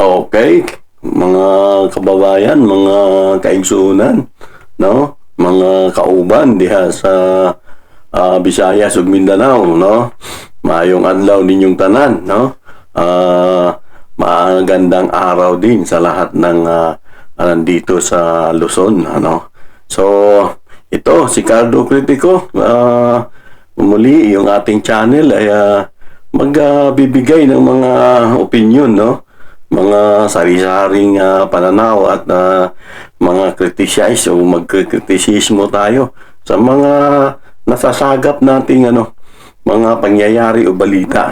Okay, mga kababayan, mga kaigsunan, no? Mga kauban diha sa ah, Visayas ug Mindanao, no? Maayong adlaw ninyong tanan, no? Ah, magandang araw din sa lahat ng ah, nandito sa Luzon, ano? So, ito si Cardo Critico, ah, muli yung ating channel ay ah, magbibigay ng mga opinion, no? Mga sari-saring ah, pananaw at ah, mga criticize o magkritisismo tayo sa mga nasasagap nating ano mga pangyayari o balita.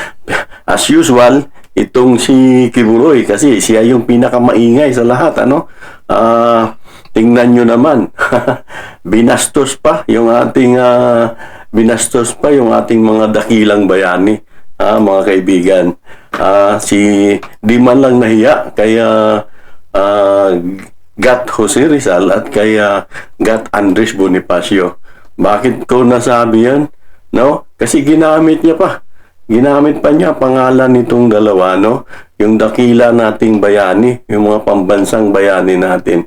As usual, itong si Kibuloy kasi siya yung pinakamaingay sa lahat ano. Ah, tingnan nyo naman. binastos pa yung ating ah, binastos pa yung ating mga dakilang bayani. Ah, mga kaibigan. Ah, si di man lang nahiya kaya ah, Gat Jose Rizal at kaya Gat Andres Bonifacio. Bakit ko nasabi yan? No? Kasi ginamit niya pa. Ginamit pa niya pangalan nitong dalawa, no? Yung dakila nating bayani, yung mga pambansang bayani natin.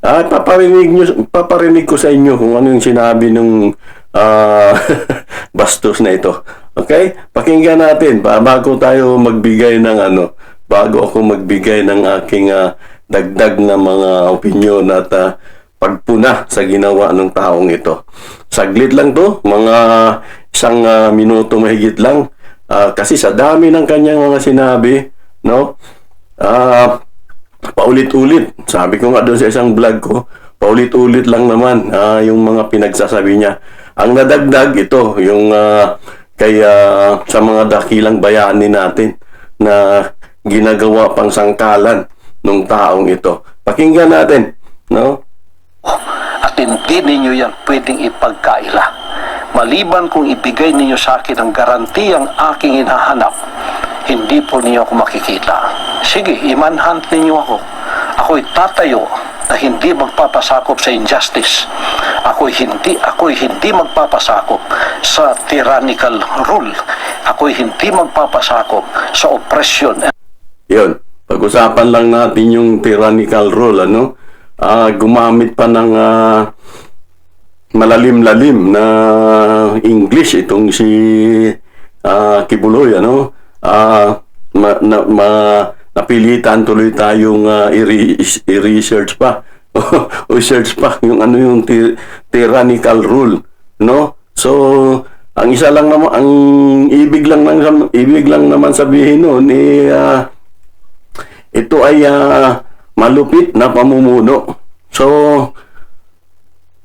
At paparinig, nyo, paparinig ko sa inyo kung ano yung sinabi ng ah, bastos na ito. Okay? Pakinggan natin pa bago tayo magbigay ng ano, bago ako magbigay ng aking ah, dagdag na mga opinion at ah, pagpuna sa ginawa ng taong ito. Saglit lang to, mga isang ah, minuto mahigit lang. Ah, kasi sa dami ng kanyang mga sinabi, no? Ah, paulit-ulit. Sabi ko nga doon sa isang vlog ko, paulit-ulit lang naman ah, yung mga pinagsasabi niya. Ang nadagdag ito, yung ah, kaya sa mga dakilang bayani natin na ginagawa pang sangkalan ng taong ito. Pakinggan natin, no? at hindi ninyo yan pwedeng ipagkaila. Maliban kung ibigay ninyo sa akin ang garantiyang aking hinahanap, hindi po ninyo ako makikita. Sige, imanhunt ninyo ako. Ako'y tatayo na hindi magpapasakop sa injustice. Ako'y hindi, ako'y hindi magpapasakop sa tyrannical rule. Ako'y hindi magpapasakop sa oppression Yun. Pag-usapan lang natin yung tyrannical rule, ano? Ah, gumamit pa ng ah, malalim-lalim na English itong si ah, Kibuloy, ano? Ah, ma, na, ma, napilitan tuloy tayong i-re- i-research pa. o search pa yung ano yung ty- tyrannical rule, no? So, ang isa lang naman ang ibig lang nang ibig lang naman sabihin noon eh ah, ito ay ah, malupit na pamumuno. So,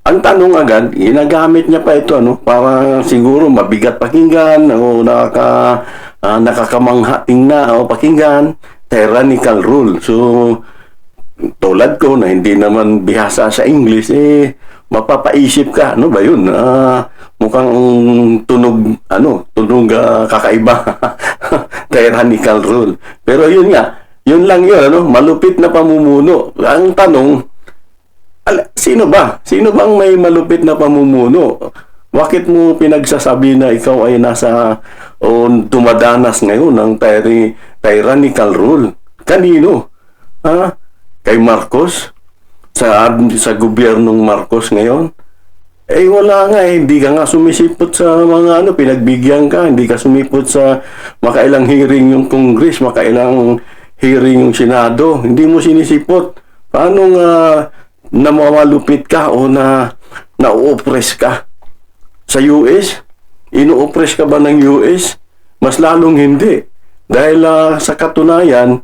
ang tanong agad, ginagamit niya pa ito ano para siguro mabigat pakinggan o nakaka ah, nakakamangha tingnan o pakinggan tyrannical rule. So, tulad ko na hindi naman bihasa sa English eh mapapaisip ka. Ano ba yun? Ah, mukhang tunog ano tunog ah, kakaiba. Tyrannical rule. Pero yun nga yun lang yun ano malupit na pamumuno. Ang tanong ala, sino ba? Sino bang may malupit na pamumuno? Bakit mo pinagsasabi na ikaw ay nasa o dumadanas ngayon ng tyrannical rule? Kanino? Ha kay Marcos sa sa gobyernong Marcos ngayon eh wala nga eh, hindi ka nga sumisipot sa mga ano, pinagbigyan ka, hindi ka sumipot sa makailang hearing yung Congress, makailang hearing yung Senado, hindi mo sinisipot. Paano nga namamalupit ka o na na-oppress ka sa US? Ino-oppress ka ba ng US? Mas lalong hindi. Dahil ah, sa katunayan,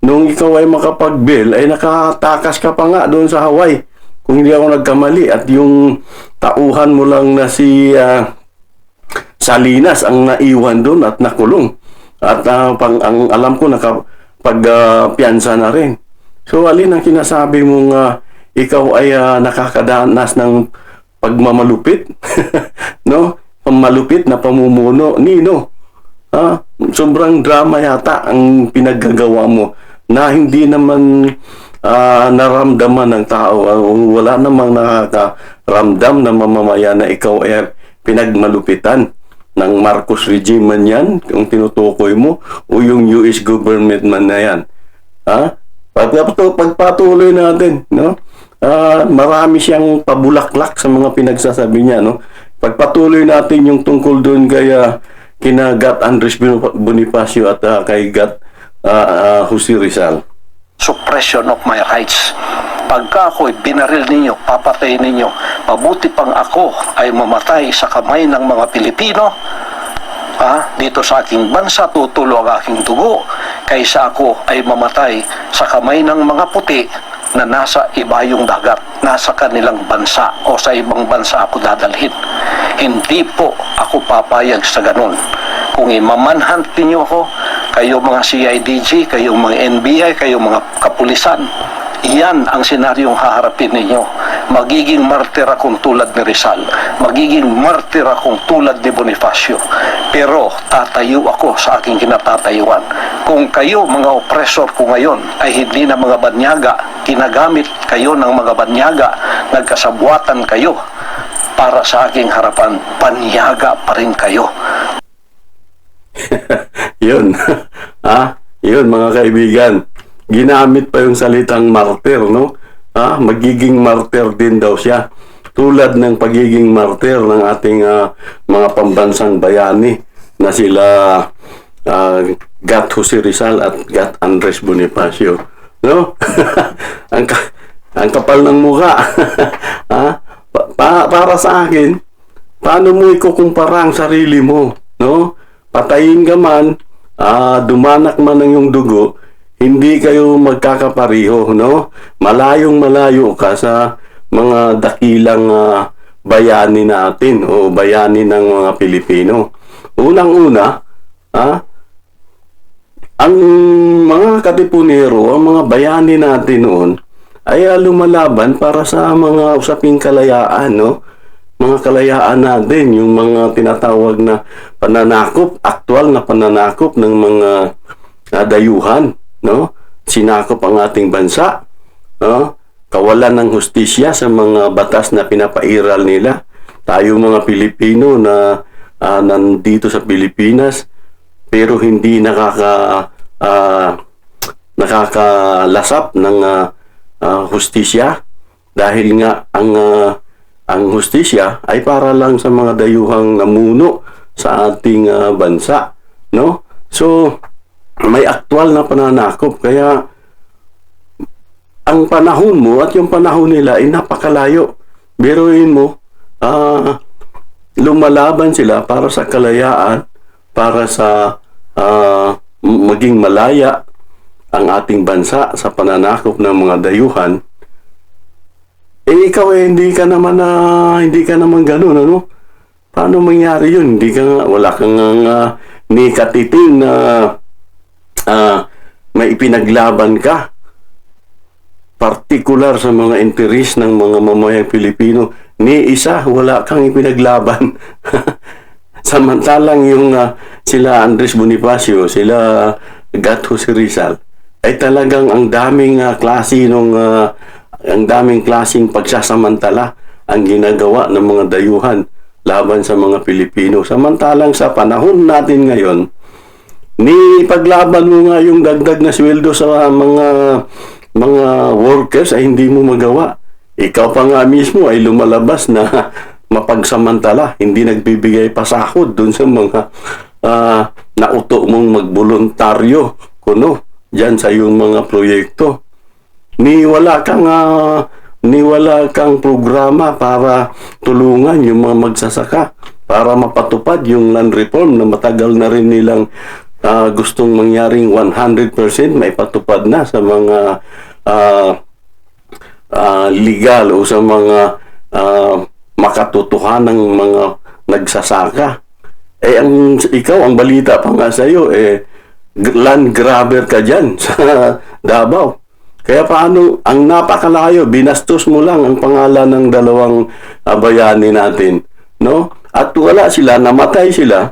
nung ikaw ay makapag-bill, ay nakatakas ka pa nga doon sa Hawaii. Kung hindi ako nagkamali at yung tauhan mo lang na si ah, Salinas ang naiwan doon at nakulong. At ah, pang, ang alam ko nakapag-piyansa na rin. So alin ang kinasabi mong ah, ikaw ay ah, nakakadanas ng pagmamalupit? no? Pamalupit na pamumuno. Nino? Ha? Sobrang drama yata ang pinaggagawa mo na hindi naman ah, naramdaman ng tao. Ah, wala namang nakakaramdam na mamamayan na ikaw ay pinagmalupitan ng Marcos regime man yan, kung tinutukoy mo, o yung US government man na yan. Ha? Pagpatu- pagpatuloy natin, no? Ah, marami siyang pabulaklak sa mga pinagsasabi niya, no? Pagpatuloy natin yung tungkol doon kay ah, kina Gat Andres Bonif- Bonifacio at ah, kay Gat ah, ah, Jose Rizal. suppression of my rights. Pagka ako'y binaril ninyo, papatay ninyo, mabuti pang ako ay mamatay sa kamay ng mga Pilipino, ha, dito sa aking bansa, tutulo ang aking dugo, kaysa ako ay mamatay sa kamay ng mga puti na nasa ibayong dagat, nasa kanilang bansa o sa ibang bansa ako dadalhin. Hindi po ako papayag sa ganun. Kung imamanhunt ninyo ako, kayo mga CIDG, kayo mga NBI, kayo mga kapulisan, Iyan ang senaryong haharapin ninyo. Magiging martir akong tulad ni Rizal. Magiging martir akong tulad ni Bonifacio. Pero tatayo ako sa aking kinatatayuan. Kung kayo, mga oppressor ko ngayon, ay hindi na mga banyaga, ginagamit kayo ng mga banyaga, nagkasabwatan kayo, para sa aking harapan, banyaga pa rin kayo. Yun. ha? Yun, mga kaibigan. Ginamit pa yung salitang martir, no? Ha? Magiging martir din daw siya. Tulad ng pagiging martir ng ating ah, mga pambansang bayani na sila ah, Gat Jose Rizal at Gat Andres Bonifacio. No? ang, ka- ang kapal ng mukha. ha? Pa- pa- para sa akin, paano mo ikukumpara ang sarili mo? No? Patayin ka man, ah, dumanak man ang iyong dugo, hindi kayo magkakapariho, no? Malayong malayo ka sa mga dakilang ah, bayani natin o bayani ng mga Pilipino. Unang-una, ah, ang mga katipunero, ang mga bayani natin noon, ay lumalaban para sa mga usaping kalayaan, no? Mga kalayaan natin, yung mga tinatawag na pananakop, aktual na pananakop ng mga ah, dayuhan, no? Sinakop ang ating bansa, no? Kawalan ng hustisya sa mga batas na pinapairal nila. Tayo mga Pilipino na ah, nandito sa Pilipinas, pero hindi nakaka ah, nakakalasap ng ah, ah, hustisya dahil nga ang ah, ang hustisya ay para lang sa mga dayuhang namuno sa ating ah, bansa no so may aktwal na pananakop kaya ang panahon mo at yung panahon nila ay napakalayo biruin mo ah lumalaban sila para sa kalayaan, para sa m- maging malaya ang ating bansa sa pananakop ng mga dayuhan. Eh ikaw eh, hindi ka naman na hindi ka naman ganoon ano? Paano mangyari 'yun? Hindi ka nga- wala kang uh, ni katiting na ah, may ipinaglaban ka partikular sa mga interes ng mga mamayang Pilipino, ni isa wala kang ipinaglaban. Samantalang yung ah, sila Andres Bonifacio, sila Gat Jose Rizal, ay talagang ang daming ah, klase nung ah, ang daming klaseng pagsasamantala ang ginagawa ng mga dayuhan laban sa mga Pilipino. Samantalang sa panahon natin ngayon, ni paglaban mo nga yung dagdag na sweldo sa mga mga workers ay hindi mo magawa. Ikaw pa nga mismo ay lumalabas na mapagsamantala, hindi nagbibigay pasahod dun sa mga ah, nauto mong magboluntaryo kuno diyan sa iyong mga proyekto. Ni wala kang ah, ni wala kang programa para tulungan yung mga magsasaka para mapatupad yung land reform na matagal na rin nilang ah, gustong mangyaring 100% may patupad na sa mga ah, ah, legal o sa mga ah, makatutuhan ng mga nagsasaka. Eh, ang, ikaw, ang balita pa nga sa'yo, eh, land grabber ka dyan sa Davao. Kaya paano, ang napakalayo, binastos mo lang ang pangalan ng dalawang ah, bayani natin. No? At wala sila, namatay sila,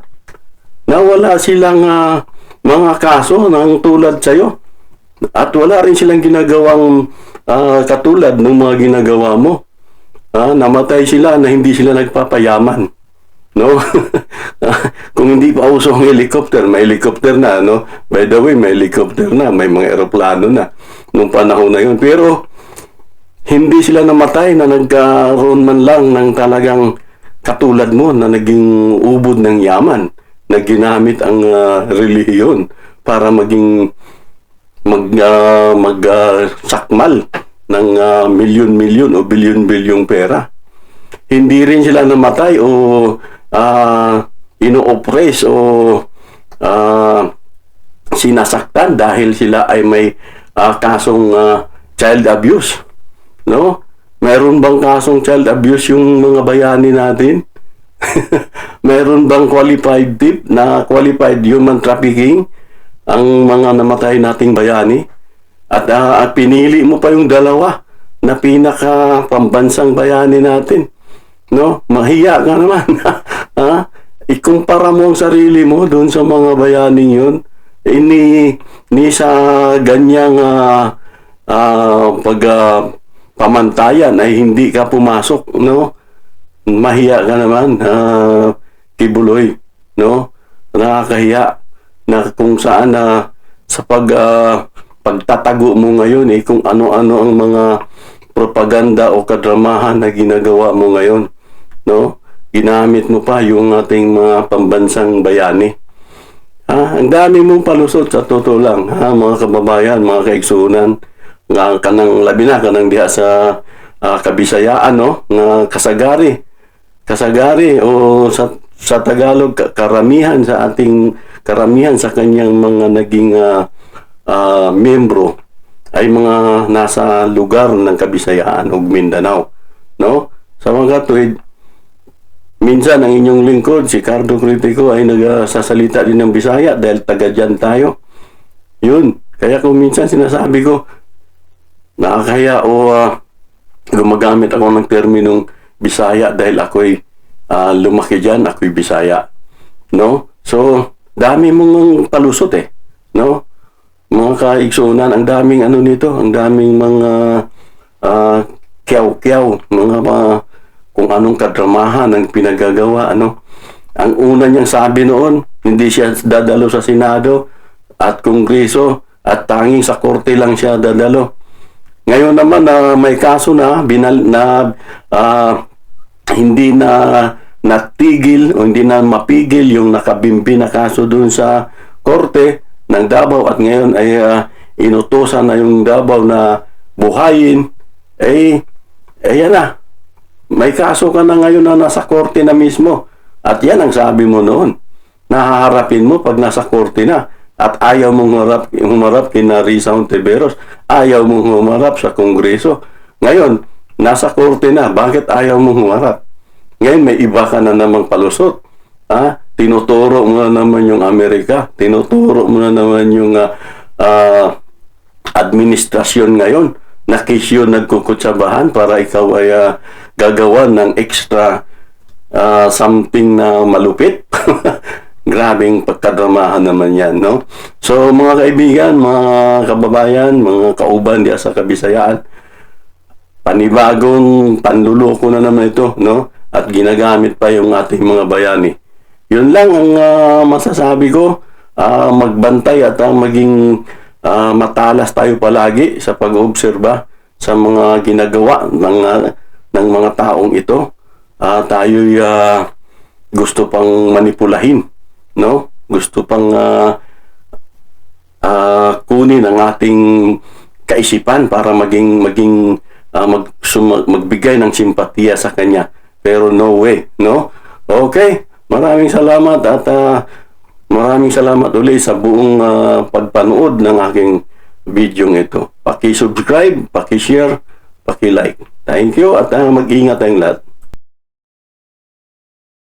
na wala silang ah, mga kaso ng tulad sa'yo. At wala rin silang ginagawang ah, katulad ng mga ginagawa mo. Ah, namatay sila na hindi sila nagpapayaman. No? Kung hindi pa uso ang helicopter, may helicopter na, no? By the way, may helicopter na, may mga eroplano na nung panahon na yun. Pero, hindi sila namatay na nagkaroon man lang ng talagang katulad mo na naging ubod ng yaman na ginamit ang ah, relihiyon para maging mag ah, mag ah, sakmal ng ah, milyon-milyon o bilyon-bilyong pera. Hindi rin sila namatay o ah, ino-oppress o ah, sinasaktan dahil sila ay may ah, kasong ah, child abuse. No? Meron bang kasong child abuse yung mga bayani natin? Meron bang qualified tip na qualified human trafficking ang mga namatay nating bayani? At, ah, at pinili mo pa yung dalawa na pinaka pambansang bayani natin. No? Mahiya ka naman. ha? Ikumpara mo ang sarili mo doon sa mga bayaning yun. Eh, ni, sa ganyang ah, ah, pag ah, pamantayan ay hindi ka pumasok, no? Mahiya ka naman, ah, kibuloy, no? Nakakahiya na kung saan na sa pag ah, pagtatago mo ngayon eh kung ano-ano ang mga propaganda o kadramahan na ginagawa mo ngayon, no? Ginamit mo pa yung ating mga pambansang bayani. Ha? Ang dami mong palusot sa totoo lang, ha? mga kababayan, mga kaigsunan, nga kanang labi na, kanang diha sa ah, kabisayaan, no? nga kasagari. Kasagari o sa, sa Tagalog, ka- karamihan sa ating, karamihan sa kanyang mga naging ah, ah, membro ay mga nasa lugar ng kabisayaan o Mindanao. No? Sa mga tuwid, Minsan ang inyong lingkod, si Cardo Critico ay nagsasalita din ng Bisaya dahil taga dyan tayo. Yun. Kaya kung minsan sinasabi ko, nakakaya o ah, gumagamit ako ng terminong Bisaya dahil ako'y ah, lumaki dyan, ako'y Bisaya. No? So, dami mong palusot eh. No? Mga kaigsunan, ang daming ano nito, ang daming mga ah, kyaw-kyaw, mga mga kung anong kadramahan ang pinagagawa, ano. Ang una niyang sabi noon, hindi siya dadalo sa Senado at Kongreso at tanging sa korte lang siya dadalo. Ngayon naman na may kaso na binal na ah, hindi na natigil o hindi na mapigil yung nakabimbi na kaso doon sa korte ng Davao at ngayon ay ah, inutusan na yung Davao na buhayin eh ayan na may kaso ka na ngayon na nasa korte na mismo. At yan ang sabi mo noon. Nahaharapin mo pag nasa korte na. At ayaw mong humarap, humarap kina Risa Ontiveros. Ayaw mong humarap sa kongreso. Ngayon, nasa korte na. Bakit ayaw mong humarap? Ngayon, may iba ka na namang palusot. Ha? Tinuturo mo na naman yung Amerika. Tinuturo mo na naman yung ah, ah, administrasyon ngayon na kisyo nagkukutsabahan para ikaw ay ah, gagawa ng extra ah, something na malupit. Grabing pagkadramahan naman yan, no? So, mga kaibigan, mga kababayan, mga kauban diya sa Kabisayaan, panibagong panluloko na naman ito, no? At ginagamit pa yung ating mga bayani. Yun lang ang ah, masasabi ko. Ah, magbantay at ah, maging ah, matalas tayo palagi sa pag-oobserba sa mga ginagawa ng ah, ng mga taong ito. Ah, tayo gusto pang manipulahin, no? Gusto pang ah, ah, kunin ang ating kaisipan para maging maging ah, mag, suma- magbigay ng simpatiya sa kanya. Pero no way, no? Okay, maraming salamat at ah, maraming salamat ulit sa buong ah, pagpanood ng aking video ito. Paki-subscribe, paki-share, paki-like. Thank you at ah, mag-ingat tayong lahat.